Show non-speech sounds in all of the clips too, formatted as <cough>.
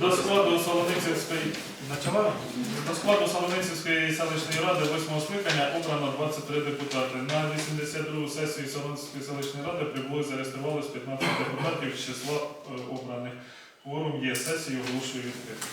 До складу Солоницівської? До складу Солоницівської селищної ради восьмого скликання обрано 23 депутати. На 82 сесії Солоницької селищної ради прибуло і зареєструвалось 15 депутатів з числа е, обраних. Форум є сесію, оголошую відкритою.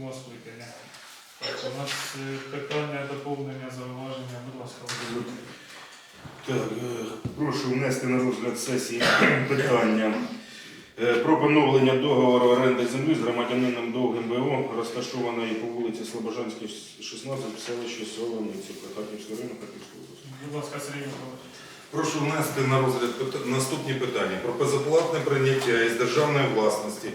8 скликання. Так, у нас е, питання, доповнення, зауваження. Будь ласка, Володимир. Так, е, прошу внести на розгляд сесії <clears throat> питання е, про поновлення договору оренди землі з громадянином Довгим БО, розташованої по вулиці Слобожанській, 16 в селищі Солониці, Харківського району, Харківської області. Будь ласка, Сергій Миколаївич. Прошу внести на розгляд наступні питання про безоплатне прийняття із державної власності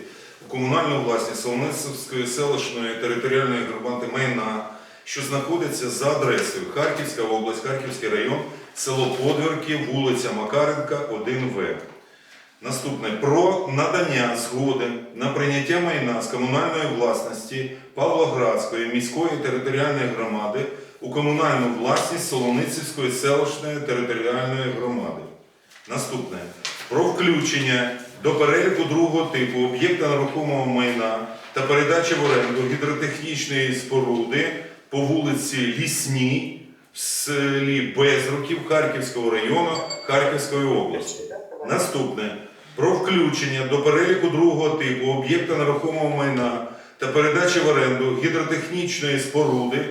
в комунальну власність Солоницької селищної територіальної громади майна, що знаходиться за адресою Харківська область, Харківський район, село Подвірки, вулиця Макаренка, 1В. Наступне про надання згоди на прийняття майна з комунальної власності Павлоградської міської територіальної громади у комунальну власність Солоницівської селищної територіальної громади. Наступне про включення до переліку другого типу об'єкта нерухомого майна та передачі в оренду гідротехнічної споруди по вулиці Лісній в селі Безруків Харківського району Харківської області. Наступне про включення до переліку другого типу об'єкта нерухомого майна та передачі в оренду гідротехнічної споруди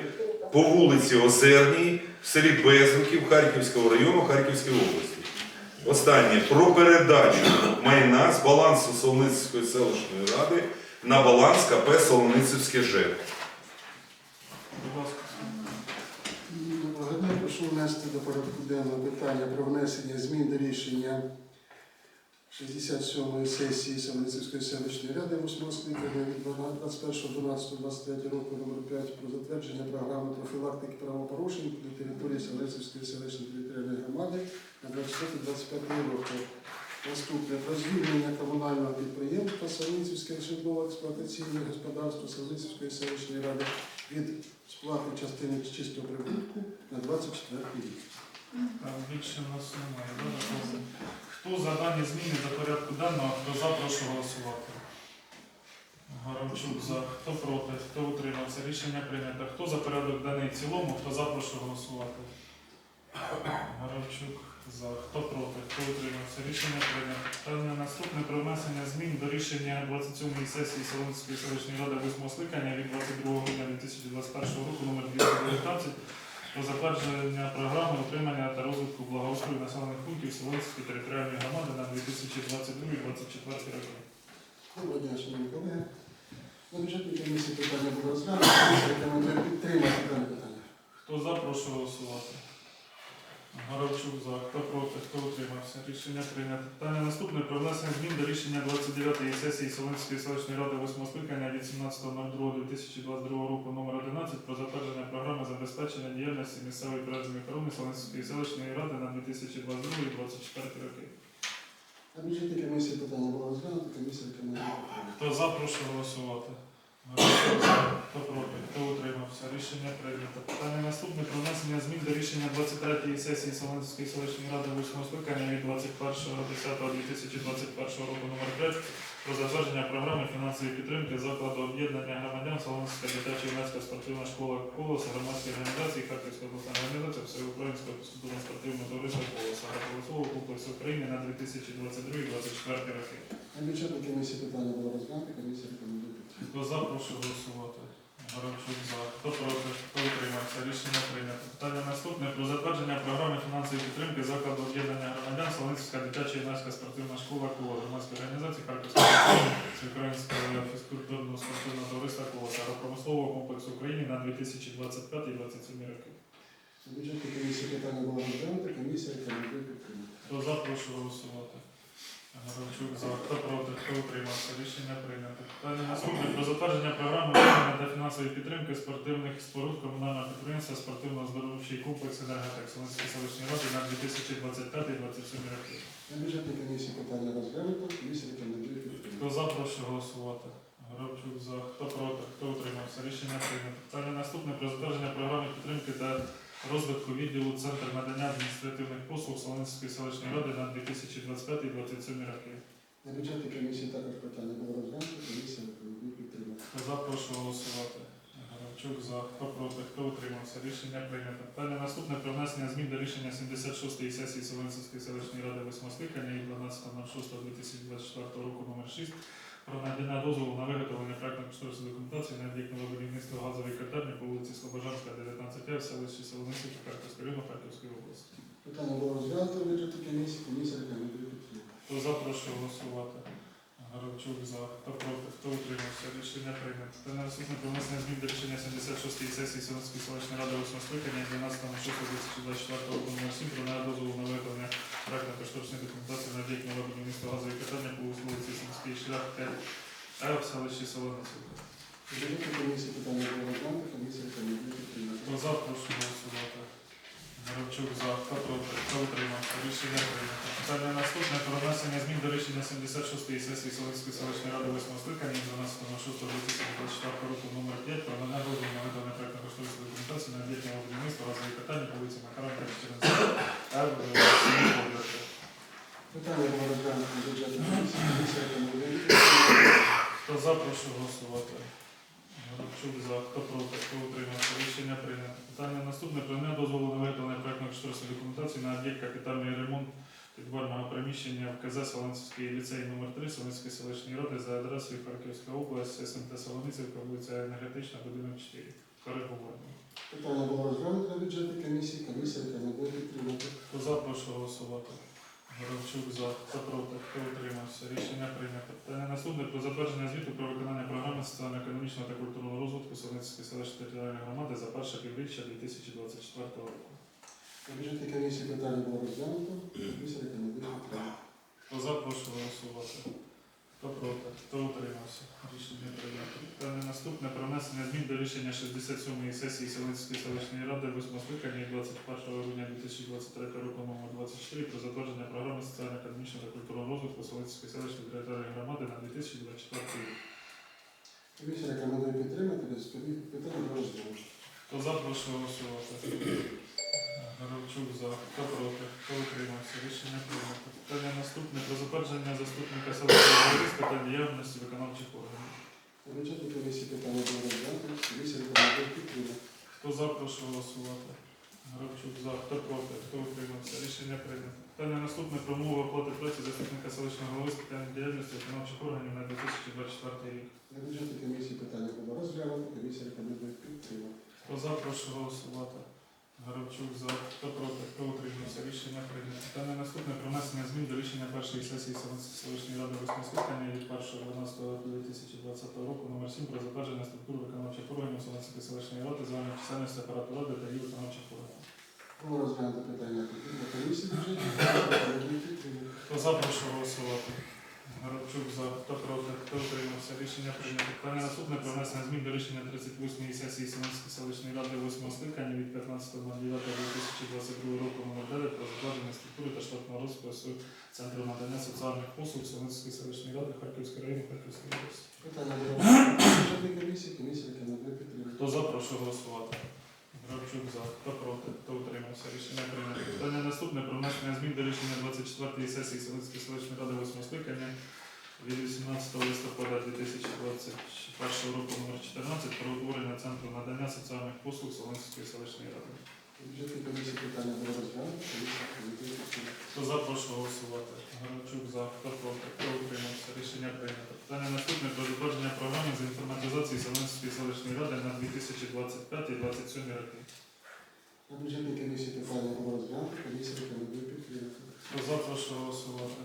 по вулиці Озерній в селі Безруків Харківського району Харківської області. Останнє про передачу майна з балансу Солоницької селищної ради на баланс КП Солоницівське ЖЕК. Будь. Доброго дня, прошу внести до порядку денного питання про внесення змін до рішення 67-ї сесії Самоницівської селищної ради 8 скликання від 21.12.23 року номер 5 про затвердження програми профілактики правопорушень на території Самоницівської селищної територіальної громади на 24-25 роки. Наступне про звільнення комунального підприємства Самоницівське житлово-експлуатаційне господарство Самоницівської селищної ради від сплати частини чистого прибутку на 24 рік. Більше у нас немає. Хто за дані зміни до порядку денного, хто за, прошу голосувати. Горобчук за. Хто проти? Хто утримався? Рішення прийнято. Хто за порядок денний в цілому, хто за, прошу голосувати. Горобчук за. Хто проти? Хто утримався? Рішення прийнято. Питання наступне про внесення змін до рішення 27-ї сесії Солонської селищної ради 8 скликання від 22 грудня 2021 року номер 219 про затвердження програми утримання та розвитку благоустрою населених пунктів Солонської територіальної громади на 2022-2024 роки. Доброго дня, шановні колеги. На бюджетній комісії питання було розглянуто. Рекомендую підтримати дане питання. Хто за, прошу голосувати. Горобчук за. Хто проти? Хто утримався? Рішення прийнято. Питання наступне про внесення змін до рішення 29-ї сесії Солонської селищної ради 8 скликання від 17.02.2022 року номер 11 про затвердження програми забезпечення діяльності місцевої пожежної охорони Солонської селищної ради на 2022-2024 роки. На бюджетній комісії питання було розглянуто, комісія рекомендує. Хто за, прошу голосувати. За. Хто проти? Хто утримався? Рішення прийнято. Питання наступне про внесення змін до рішення 23-ї сесії Солонської селищної ради 8 скликання від 21.10.2021 року номер 5 про затвердження програми фінансової підтримки закладу об'єднання громадян Солонська дитяча юнацька спортивна школа «Колос», громадської організації Харківська обласна організація Всеукраїнського фізкультурно-спортивного товариства «Колоса» Агрополосового комплексу України на 2022-2024 роки. На бюджетній комісії питання було розглянуто, комісія рекомендує. Хто за, прошу голосувати. Горобчук за. Хто проти? Хто утримався? Рішення прийнято. Питання наступне про затвердження програми фінансової підтримки закладу об'єднання громадян Солонська дитяча юнацька спортивна школа «Коло» громадської організації Харківського Всеукраїнського фізкультурного спортивного товариства «Колос» агропромислового комплексу України на 2025-2027 роки. На бюджетній комісії питання було розглянуто, комісія рекомендує підтримати. Хто за, прошу голосувати. Горобчук за. Хто проти? Хто утримався? Рішення прийнято. Питання наступне про затвердження програми виконання та фінансової підтримки спортивних споруд комунального підприємства спортивно-здоровчий комплекс «Енерготек» Солонської селищної ради на 2025-2027 роки. На бюджетній комісії питання розглянуто, комісія рекомендує. Хто за, прошу голосувати. Горобчук за. Хто проти? Хто утримався? Рішення прийнято. Питання наступне про затвердження програми підтримки та розвитку відділу Центр надання адміністративних послуг Солонської селищної ради на 2025-2027 роки. На бюджетній комісії також питання було розглянуто, комісія рекомендує підтримати. Хто за, голосувати. Горобчук за. Хто проти? Хто утримався? Рішення прийнято. Питання наступне про внесення змін до рішення 76-ї сесії Солонської селищної ради 8 скликання від 12.06.2024 року номер 6 про надання дозволу на виготовлення проектно-кошторисної документації на об'єкт нового будівництва газової котельні по вулиці Слобожанська, 19 в селищі Солоницький, Харківського району Харківської області. Питання було розглянуто в бюджетній комісії, комісія рекомендує підтримку. Хто за, прошу голосувати. Горобчук за. Хто проти? Хто утримався? Рішення прийнято. Та наступне про змін до рішення 76-ї сесії Солонської селищної ради 8 скликання 12.06.2024 року номер 7 про дозволу на виготовлення проектно-кошторисної документації на об'єкт нового будівництва газової котельні по вулиці Сумський шлях 5 в селищі бюджетній комісії питання було розглянуто, комісія рекомендує підтримати. Хто за, прошу голосувати. Горобчук за. Хто проти? Хто утримався? Рішення прийнято. Питання наступне про внесення змін до рішення 76-ї сесії Солонської селищної ради 8 скликання 12.06.2024 року номер 5 про дозволу на видання проектно-кошторисної документації на об'єктного будівництва разової питання по вулиці Макаровка 14 в. Питання було розглянуто в бюджетній комісія. Голосувати. Горобчук за. Хто проти? Хто утримався? Рішення прийнято. Питання наступне про надання на проектно-кошторисної документації на об'єкт капітальний ремонт підвального приміщення в КЗ Солонський ліцей номер 3 Солонської селищної ради за адресою Харківська область, СМТ Солоницівка, вулиця Енергетична, будинок 4. Коригування. Питання було розглянуто в бюджетній комісії, комісія рекомендує підтримати. Хто за, прошу голосувати. Горобчук за. Хто проти? Хто утримався? Рішення прийнято. Питання наступне про затвердження звіту про виконання програми соціально-економічного та культурного розвитку Солонської селищної територіальної громади за перше півріччя 2024 року. На бюджетній комісії питання було розглянуто, комісія рекомендує підтримати. Хто за, прошу голосувати. Хто проти? Хто утримався? Рішення прийнято. Питання наступне про внесення змін до рішення 67-ї сесії Селинської селищної ради 8 скликання 21 грудня 2023 року номер 24 про затвердження програми соціально-економічного та культурного розвитку Селинської селищної територіальної громади на 2024 рік. Комісія рекомендує підтримати, без питання було розглянуто. Хто за, прошу голосувати. Горобчук за. Хто проти? Хто утримався? Рішення прийнято. Питання наступне про затвердження заступника селищного голови з питань діяльності виконавчих органів. На комісії питання було розглянуто, комісія рекомендує підтримати. Хто за, прошу голосувати. Горобчук за. Хто проти? Хто утримався? Рішення прийнято. Питання наступне про умови оплати праці заступника селищного голови з питань діяльності виконавчих органів на 2024 рік. Бюджетній комісії питання було розглянуто, комісія рекомендує підтримати. Хто за, прошу голосувати. Горобчук за. Хто проти? Хто утримався? Рішення прийнято. Питання наступне про внесення змін до рішення першої сесії селищної ради 8 скликання від 1.12.2020 року номер 7 про затвердження структури виконавчих органів Селенської селищної ради, загальної чисельності апарату ради та її виконавчих органів. Тому розглянути питання на комісії підтримати. Хто за, прошу голосувати. Горобчук за, хто проти, хто утримався. Рішення прийнято. Питання наступне про внесення змін до рішення 38-ї сесії Семенської селищної ради 8 скликання від 15.09.2022 року номер 9 про закладення структури та штатного розпису Центру надання соціальних послуг Семенської селищної ради Харківської району Харківської області. Питання бюджетній комісії. Комісія рекомендує підтримати. Хто за, прошу голосувати. Гравчук за, хто проти, хто утримався. Рішення прийнято. Питання наступне про внесення змін до рішення 24-ї сесії Селицької селищної ради 8 скликання від 18 листопада 2021 року номер 14 про утворення Центру надання соціальних послуг Солонської селищної ради. В бюджетній комісії питання було розглянуто. Хто за, прошу голосувати. Гравчук за, хто проти, хто утримався. Рішення прийнято. Питання наступне про затвердження програми з інформатизації Селенської селищної ради на 2025-2027 роки. На бюджетній комісії питання було розглянуто. Комісія рекомендує підтримати. Хто за, прошу голосувати.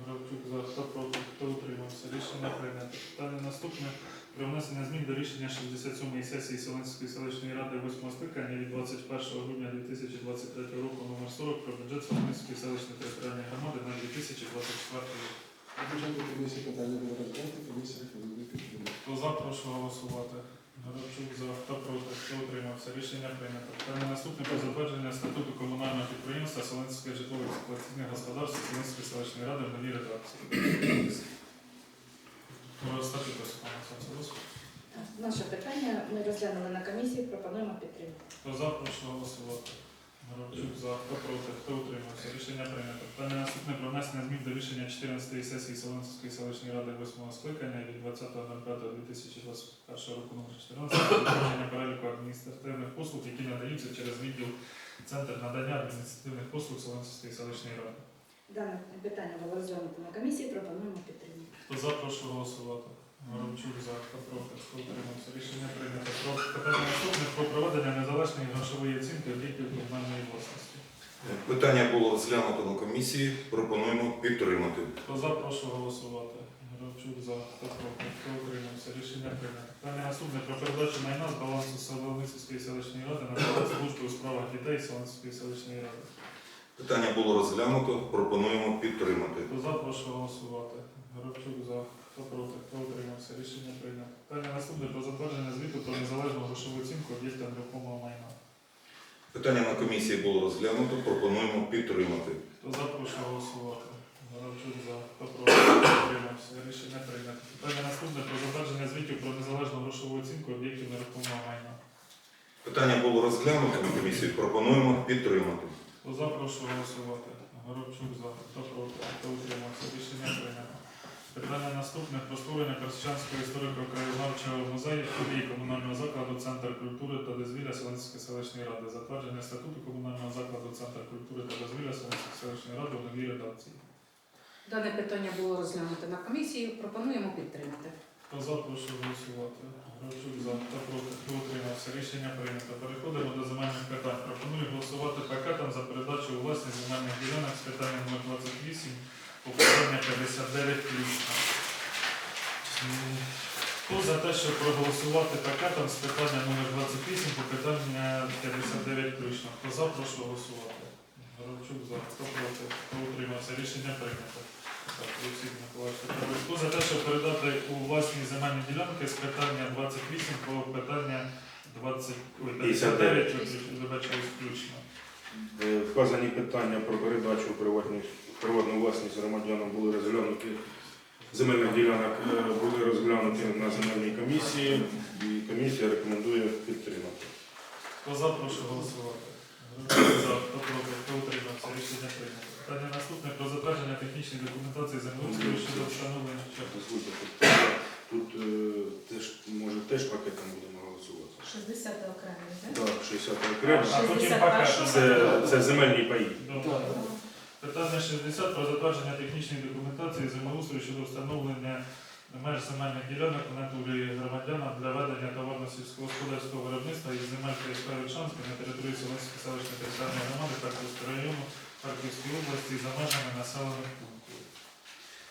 Гравчук за, хто проти, хто утримався. Рішення прийнято. Питання наступне про внесення змін до рішення 67-ї сесії Селенської селищної ради 8 скликання від 21 грудня 2023 року номер 40 про бюджет Солом'янської селищної територіальної громади на 2024 рік. На комісії питання було розглянуто. Комісія рекомендує підтримати. Хто за, прошу голосувати. Гравчук за, хто проти, хто утримався. Рішення прийнято. Питання наступне про затвердження статуту комунального підприємства Солонське житлово-експлуатаційне господарство Солонської селищної ради в новій редакції. Наше питання ми розглянули на комісії, пропонуємо підтримати. Хто за, прошу голосувати. Гравчук за, хто проти, хто утримався. Рішення прийнято. Питання наступне про внесення змін до рішення 14-ї сесії Солонської селищної ради 8-го скликання від 20.05.2021 року номер 14 про переліку адміністративних послуг, які надаються через відділ Центр надання адміністративних послуг Солонської селищної ради. Дане питання було розглянуто на комісії, пропонуємо підтримати. Хто за, прошу голосувати. Горобчук за, хто проти, хто утримався. Рішення прийнято. Про питання наступне про проведення незалежної грошової оцінки об'єктів комунальної власності. Питання було розглянуто на комісії. Пропонуємо підтримати. Хто за, прошу голосувати. Горобчук за, хто проти, хто утримався. Рішення прийнято. Питання наступне про передачу майна з балансу Солоницької селищної ради на баланс служби у справах дітей Солоницької селищної ради. Питання було розглянуто. Пропонуємо підтримати. Хто за, прошу голосувати. Горобчук за, хто проти, хто утримався. Рішення прийнято. Питання наступне про затвердження звіту про незалежну грошову оцінку об'єкта нерухомого майна. Питання на комісії було розглянуто. Пропонуємо підтримати. Хто за, прошу голосувати. Горобчук за, хто проти, хто утримався. Рішення прийнято. Питання наступне про затвердження звітів про незалежну грошову оцінку об'єктів нерухомого майна. Питання було розглянуто на комісії. Пропонуємо підтримати. Хто за, прошу голосувати. Горобчук за, хто проти, хто утримався. Рішення прийнято. Питання наступне про створення Корсичанського історико-краєзнавчого музею філії комунального закладу Центр культури та дозвілля Селенської селищної ради. Затвердження статуту комунального закладу Центр культури та дозвілля Селенської селищної ради в новій редакції. Дане питання було розглянуто на комісії. Пропонуємо підтримати. Хто за, прошу голосувати. Гравчук за, хто проти, хто утримався. Рішення прийнято. Переходимо до земельних питань. Пропоную голосувати пакетом за передачу у власність земельних ділянок з питання номер 28 по питання 59 включно. Хто за те, щоб проголосувати пакетом з питання номер 28 по питання 59 включно? Хто за, прошу голосувати. Гравчук за, хто проти, хто утримався. Рішення прийнято. Так, Олексій Миколаївич, Петрович. Хто за те, щоб передати у власні земельні ділянки з питання 28 по питання 20, ой, 59, вибачаюсь, включно. Е, Вказані питання про передачу в приватну власність громадянам були розглянуті. Земельних ділянок е, були розглянуті на земельній комісії, і комісія рекомендує підтримати. Хто за, прошу голосувати. За, хто проти, хто утримався, рішення прийнято. Питання наступне про затвердження технічної документації землеустрою щодо встановлення. Дозвольте, тут, тут е, теж, може теж пакетом будемо голосувати. 60 окремо, так? Так, 60 окремо. А потім 61 пакетом. Це, це земельні паї. Добре. Питання 60 про затвердження технічної документації землеустрою щодо встановлення меж земельних ділянок в натурі громадяна для ведення товарно-сільськогосподарського виробництва із земель КСП Вільшанської на території Солонської селищної територіальної громади Харківського району Харківської області за межами населених пунктів.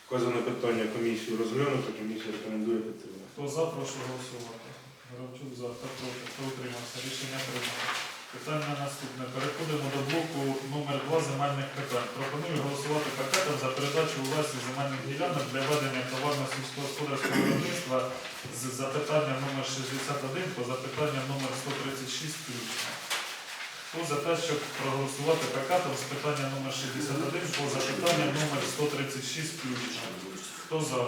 Вказане питання комісію розглянуто, комісія рекомендує підтримати. Хто за, прошу голосувати. Горобчук за, хто проти, хто утримався. Рішення прийнято. Питання наступне. Переходимо до блоку номер 2 земельних питань. Пропоную голосувати пакетом за передачу у власність земельних ділянок для ведення товарно-сільськогосподарського виробництва з запитанням номер 61 по запитанням номер 136 включно. Хто за те, щоб проголосувати пакетом з питання номер 61 по запитання номер 136 включно? Хто за?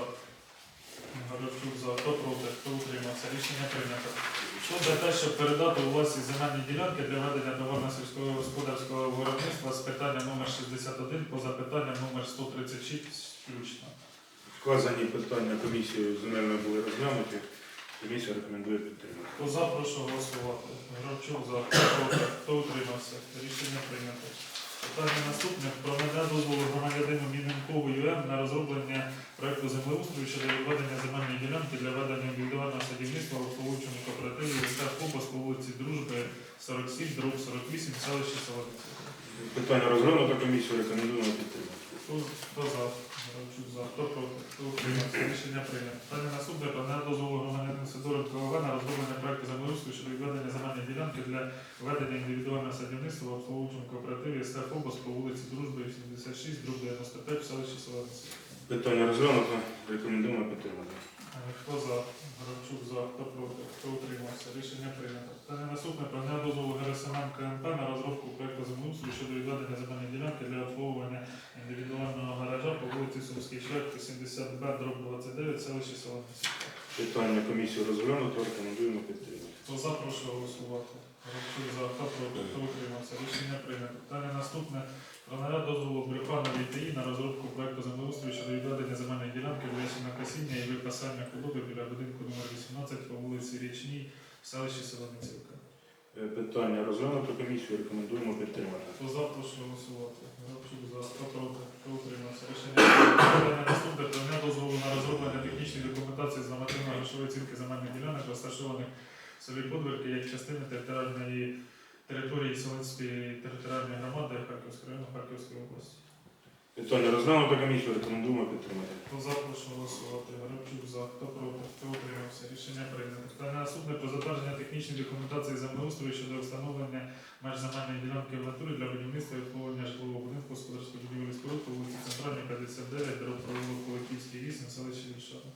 За. Хто проти? Хто утримався? Рішення прийнято. Хто за те, щоб передати у власність земельні ділянки для ведення товарно-сільського господарського виробництва з питання номер 61 по запитання номер 136 включно? Вказані питання комісією земельної були розглянуті. Комісія рекомендує підтримати. Хто за, прошу голосувати. Гравчук за. Хто проти? Хто утримався? Рішення прийнято. Питання наступне. Про надання дозволу громадянину Міненкову ЮМ на розроблення проекту землеустрою щодо відведення земельної ділянки для ведення індивідуального садівництва в обслуговуючому кооперативі ЛСТ «Фобос» по вулиці Дружби 47, дроб 48, селище Солодиці. Питання розглянуто, комісію рекомендуємо підтримати. Хто, хто за? За. Хто проти? Хто утримався? Рішення прийнято. Питання наступне. Про надання дозволу громадянину Сидоренко ОВ на розроблення проекту землеустрою щодо відведення земельної ділянки для ведення індивідуального садівництва в обслуговуючому кооперативі СТ «Фобос» по вулиці Дружби 76, дроб 95, в селищі Солодиці. Питання розглянуто, рекомендуємо підтримати. Е, Хто за? Горобчук за. Хто проти? Хто утримався? Питання наступне. Про дозволу ГРСМ КМП на розробку проекту землеустрою щодо відведення земельної ділянки для обслуговування індивідуального гаража по вулиці Сумській Шляхті 70Б, дроб 29, селище Солониці. Питання комісії розглянуто, рекомендуємо підтримати. Хто за, прошу голосувати. Горобчук за. Хто проти? Хто утримався? Рішення прийнято. Питання наступне. Про надання дозволу Брюхановій ТІ на розробку проекту землеустрою щодо відведення земельної ділянки для сінокосіння і випасання худоби біля будинку номер 18 по вулиці Річній в селищі Солоницівка. Е, Питання розглянуто, комісію рекомендуємо підтримати. Хто за, прошу голосувати. Горобчук за, хто проти, хто утримався. Рішення прийнято. Наступне. Про дозволу на розроблення технічної документації з нормативно-грошової оцінки земельних ділянок, розташованих в селі Подвірки, як частини територіальної території Солинської територіальної громади Харківського району Харківської області. Питання розглянуто, комісію рекомендуємо підтримати. Хто голосувати. Горобчук за, хто проти, хто утримався. Рішення прийнято. Питання наступне про затвердження технічної документації землеустрою щодо встановлення меж земельної ділянки в для будівництва і обслуговування житлового будинку господарської будівлі споруд по вулиці Центральній, 59, дорог провулок Куликівський 8, селище Вільшана.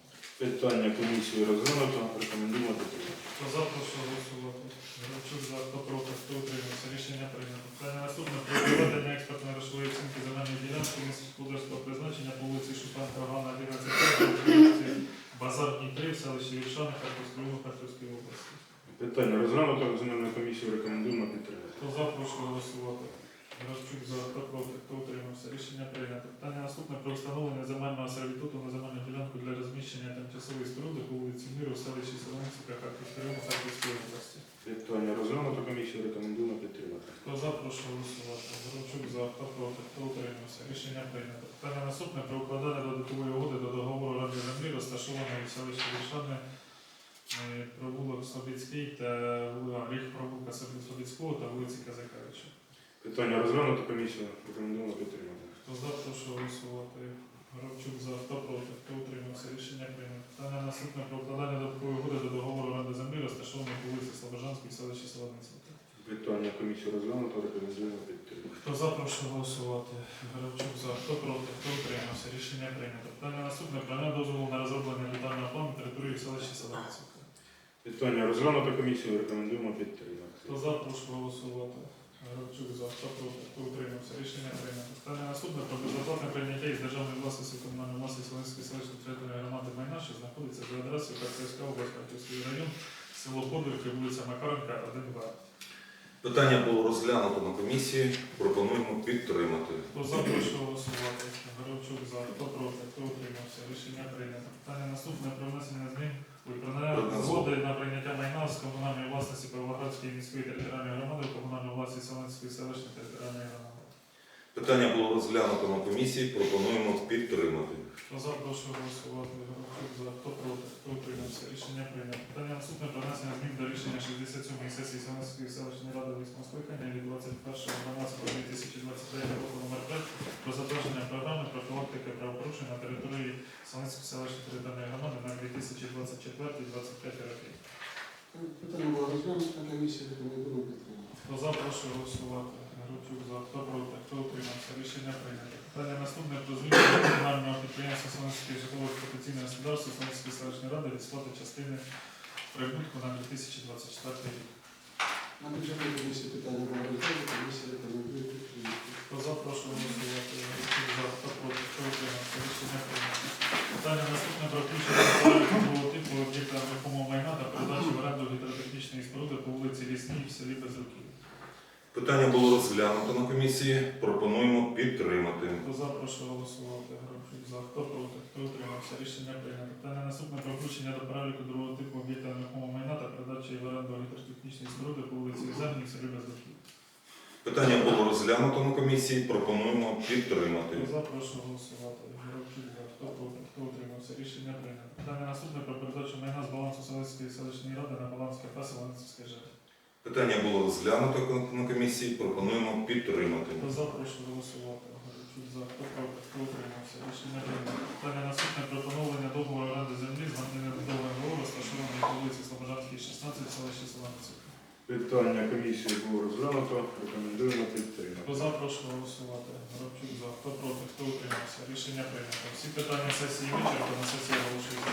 Питання комісії розглянуто, рекомендуємо підтримати. Хто за, прошу голосувати. Горобчук за, хто проти, хто утримався. Рішення прийнято. Питання наступне про проведення експертної грошової оцінки земельної ділянки господарського призначення по вулиці Шупенка Ганна 11, по вулиці Базарній 3, селищі Вільшани, Харківської Харківської області. Питання розглянуто, земельну комісію рекомендуємо підтримати. Хто за, прошу голосувати. Горобчук за, хто проти, хто утримався. Рішення прийнято. Питання наступне про встановлення земельного сервітуту на земельну ділянку для розміщення тимчасової споруди по вулиці Миру, в селищі Солоницька, Харківської Харківської області. Питання розглянуто, комісію рекомендуємо підтримати. Хто за, прошу голосувати. Горобчук за, хто проти, хто утримався. Рішення прийнято. Питання наступне про укладання додаткової угоди до договору ради землі, розташованої в селищі Вільшани, е, провулок Слобідський та ріг провулка Слобідського та вулиці Казакевича. Питання розглянуто, комісію рекомендуємо підтримати. Хто за, прошу голосувати. Горобчук за, хто проти, хто утримався. Рішення прийнято. Питання наступне про укладання додаткової угоди до договору ради землі, розташованої по вулиці Слобожанській, селищі Солоницівка. Питання комісії розглянуто, рекомендуємо підтримати. Хто за, прошу голосувати. Горобчук за, хто проти, хто утримався. Рішення прийнято. Питання наступне про дозволу на розроблення детального плану території в селищі Солоницівка. Питання розглянуто, комісію рекомендуємо підтримати. Хто за, прошу голосувати. Горобчук за, хто утримався. Рішення прийнято. Питання наступне про безоплатне прийняття із державної власності комунальної власності Солинської селищної територіальної громади майна, що знаходиться за адресою Харківська область, Харківський район, село Подвірки, вулиця Макаренка, 1Б. Питання було розглянуто на комісії. Пропонуємо підтримати. Хто за, прошу голосувати. Горобчук за, хто проти, хто утримався. Рішення прийнято. Питання наступне про внесення змін назву. згоди на прийняття майна з комунальної власності Павлоградської міської територіальної громади комунальної власності Солонської селищної територіальної громади. Питання було розглянуто на комісії. Пропонуємо підтримати. Хто за, прошу голосувати. За, хто проти, хто утримався. Рішення прийнято. Питання наступне про внесення змін до рішення 67-ї сесії Солонської селищної ради восьмого скликання від 21.12.2023 року номер 5 про затвердження програми профілактики правопорушень на території Солонської селищної територіальної громади на 2024-2025 роки. Питання було розглянуто, комісія рекомендує підтримати. Хто за, прошу голосувати. Грачук за, хто проти, хто утримався. Рішення прийнято. Питання наступне про звільнення комунального підприємства Солонської житлово-експлуатаційне господарство Солонської селищної ради від сплати частини прибутку на 2024 рік. На бюджетній комісії питання було розглянуто, комісія рекомендує підтримати. Хто за, прошу голосувати. За, хто проти, хто утримався. Рішення прийнято. Питання наступне про включення типу об'єкта нерухомого майна та передачу в оренду гідротехнічної споруди по вулиці Лісній в селі Безруків. Питання було розглянуто на комісії. Пропонуємо підтримати. Хто за, прошу голосувати. Грабчук за. Хто проти, хто утримався. Рішення прийнято. Питання наступне про включення до переліку другого типу об'єкта нерухомого майна та передачі в оренду гідротехнічної споруди по вулиці Земній в селі Безруків. Питання було розглянуто на комісії. Пропонуємо підтримати. Хто за, прошу голосувати. Грабчук за. Хто проти, хто утримався. Рішення прийнято. Питання наступне про передачу майна з балансу Селицької селищної ради на баланс КП Селеницьке ЖЕК. Питання було розглянуто на комісії. Пропонуємо підтримати. Хто за, прошу голосувати. За. Хто проти, хто утримався. Рішення прийнято. Питання наступне про поновлення договору оренди землі з гандинерудовим ГО, розташованої по вулиці Слобожанській, 16, в селищі Солониця. Питання комісії було розглянуто. Рекомендуємо підтримати. Хто за, прошу голосувати. Горобчук за. Хто проти, хто утримався. Рішення прийнято. Всі питання сесії вичерпано. Сесія оголошується.